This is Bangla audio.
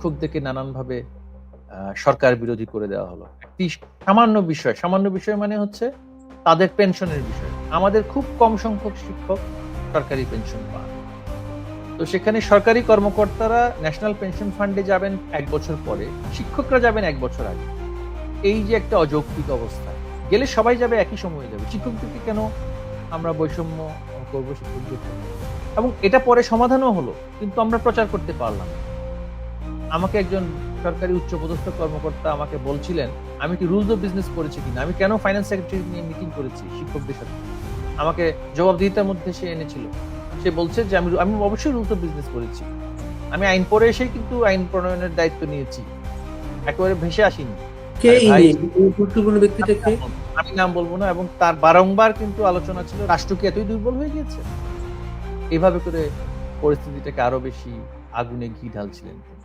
শিক্ষকদেরকে নানানভাবে সরকার বিরোধী করে দেওয়া হলো। একটি সামান্য বিষয় সামান্য বিষয় মানে হচ্ছে তাদের পেনশনের বিষয়। আমাদের খুব কম সংখ্যক শিক্ষক সরকারি পেনশন পান তো সেখানে সরকারি কর্মকর্তারা ন্যাশনাল পেনশন ফান্ডে যাবেন এক বছর পরে, শিক্ষকরা যাবেন এক বছর আগে। এই যে একটা অযৌক্তিক অবস্থা, গেলে সবাই যাবে একই সময়ে যাবে। শিক্ষকদেরকে কেন আমরা বৈষম্য করব শিক্ষকদের? এবং এটা পরে সমাধানও হলো, কিন্তু আমরা প্রচার করতে পারলাম না। আমাকে একজন সরকারি উচ্চপদস্থ কর্মকর্তা আমাকে বলছিলেন আমি কি রুলস অফ বিজনেস করেছি কিনা? আমি কেন ফাইন্যান্স সেক্রেটারি নিয়ে মিটিং করেছি শিক্ষকদের সাথে? আমাকে জবাবদিহিতার মধ্যে সে এনেছিল। সে বলছে যে আমি আমি অবশ্যই রুলস অফ বিজনেস করেছি। আমি আইন পড়ে এসেই কিন্তু আইন প্রণয়নের দায়িত্ব নিয়েছি। একেবারে ভেসে আসিনি। আমি নাম বলব না এবং তার বারংবার কিন্তু আলোচনা ছিল রাষ্ট্র কি এতই দুর্বল হয়ে গিয়েছে? এভাবে করে পরিস্থিতিটাকে আরও বেশি আগুনে ঘি ঢালছিলেন তিনি।